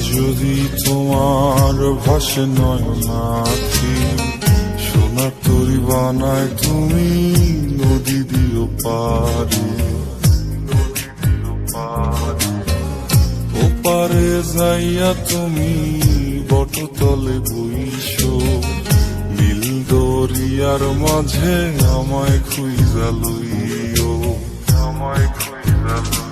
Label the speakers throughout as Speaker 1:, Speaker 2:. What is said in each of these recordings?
Speaker 1: যদি তোমার ভাসে নয়নাথি, সোনা তরি বানায় তুমি নদী দিও পারে ওপারে যাইয়া তুমি বটতলে বইছো নীল দরিয়ার মাঝে আমায় খুইজা লইও। আমায় খুইজা লইও।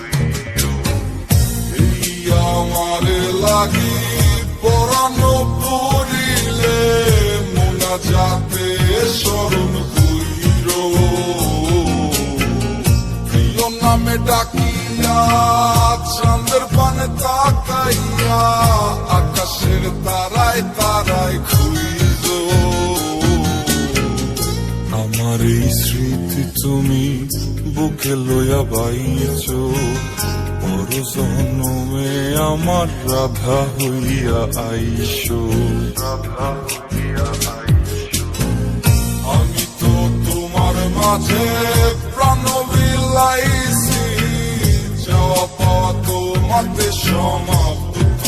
Speaker 1: লাগি পরানো পড়িলে মোনা যাতে স্মরণ কইর। প্রিয় নামে ডাকিয়া তাকাইয়া, আকাশের তারায় তারায় খুইজ আমার এই স্মৃতি তুমি বুকে লইয়া বাইছ। জন্মে আমার রাধা হইয়া আইস। আমি তো তোমার মাঝে প্রাণ বিলাইছি, যাওয়া পাওয়া তোমাতে সমাপ্ত।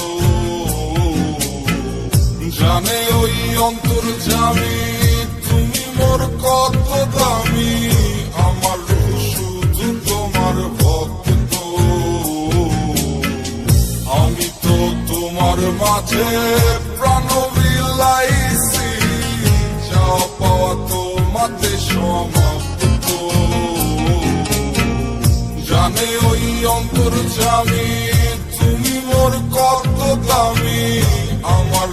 Speaker 1: জানে ওই অন্তর জামি তুমি মোর কত দামি। মাঝে প্রাণ বিলাইছি ওই অন্তর জানি তুমি মোর কত দামি আমার